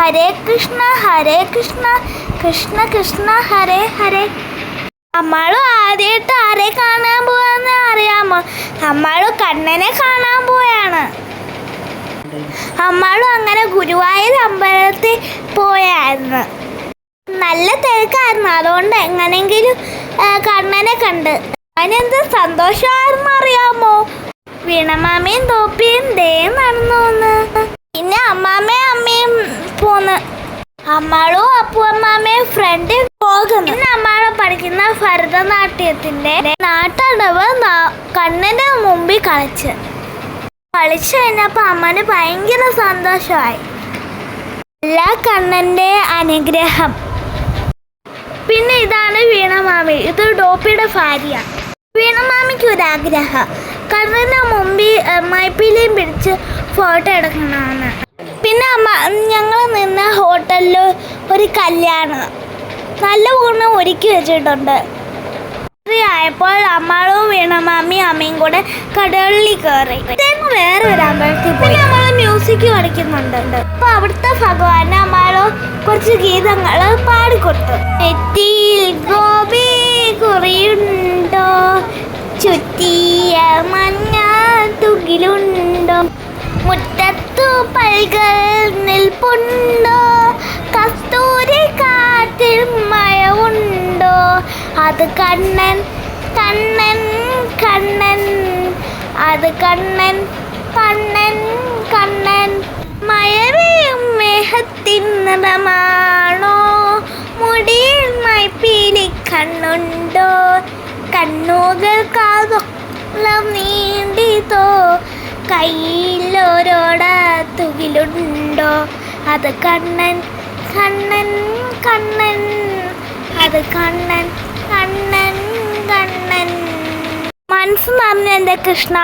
ഹരേ കൃഷ്ണ ഹരേ കൃഷ്ണ കൃഷ്ണ കൃഷ്ണ ഹരേ ഹരേ. നമ്മളും ആദ്യമായിട്ട് ആരെ കാണാൻ പോവാന്ന് അറിയാമോ? നമ്മളും കണ്ണനെ കാണാൻ പോയാണ് നമ്മളും അങ്ങനെ ഗുരുവായൂർ അമ്പലത്തിൽ പോയായിരുന്നു. നല്ല തിരക്കായിരുന്നു. അതുകൊണ്ട് എങ്ങനെങ്കിലും കണ്ണനെ കണ്ട്. അവനെന്ത് സന്തോഷമായിരുന്നു അറിയാമോ? വീണമാമയും തോപ്പിയും ദേ നടന്നു വന്ന് പിന്നെ അമ്മാമ്മയും അമ്മയും പോന്ന് അമ്മാളും അപ്പു അമ്മാമയും ഫ്രണ്ട് പോകുന്നു. പിന്നെ അമ്മാൾ പഠിക്കുന്ന ഭരതനാട്യത്തിന്റെ നാട്ടടവ് കണ്ണിന്റെ മുമ്പിൽ കളിച്ച്. കളിച്ചു കഴിഞ്ഞപ്പോ അമ്മന് ഭയങ്കര സന്തോഷമായി. എല്ലാ കണ്ണന്റെ അനുഗ്രഹം. പിന്നെ ഇതാണ് വീണമാമി. ഇത് ഡോപ്പിയുടെ ഭാര്യ. വീണമാമിക്ക് ഒരു ആഗ്രഹം. കണ്ണിന്റെ മുമ്പിൽ മൈപ്പിലെയും പിടിച്ച് ഫോട്ടോ എടുക്കണമെന്ന്. പിന്നെ അമ്മ ഞങ്ങൾ ഹോട്ടലിൽ ഒരു കല്യാണം. നല്ല ഊണ് ഒരുക്കി വെച്ചിട്ടുണ്ട്. ആയപ്പോൾ അമ്മാളും വീണമാമി അമ്മയും കൂടെ കടകളിൽ കയറി. വേറെ ഒരു അമ്പലത്തിൽ പോയി. നമ്മൾ മ്യൂസിക് പഠിക്കുന്നുണ്ട്. അപ്പൊ അവിടുത്തെ ഭഗവാന് അമ്മാളോ കുറച്ച് ഗീതങ്ങൾ പാടിക്കൊടുത്തു. നെറ്റിയിൽ ഗോപി കുറിയുണ്ടോ? ചുറ്റിയ മഞ്ഞ തുകിലുണ്ടോ? മുറ്റത്തു പൈകൾ നിൽപ്പുണ്ടോ. അത് കണ്ണൻ കണ്ണൻ കണ്ണൻ. അത് കണ്ണൻ കണ്ണൻ കണ്ണൻ. മയറിയും മേഹത്തിൻ നിറമാണോ? മുടിയിൽ മൈപ്പീലി കണ്ണുണ്ടോ? കണ്ണുകൾ കാതോളം നീണ്ടിതോ? കയ്യിലോരോട തുകിലുണ്ടോ? അത് കണ്ണൻ കണ്ണൻ കണ്ണൻ. അത് കണ്ണൻ കണ്ണൻ കണ്ണൻ. മനസ്സ് നിറഞ്ഞ എന്റെ കൃഷ്ണ?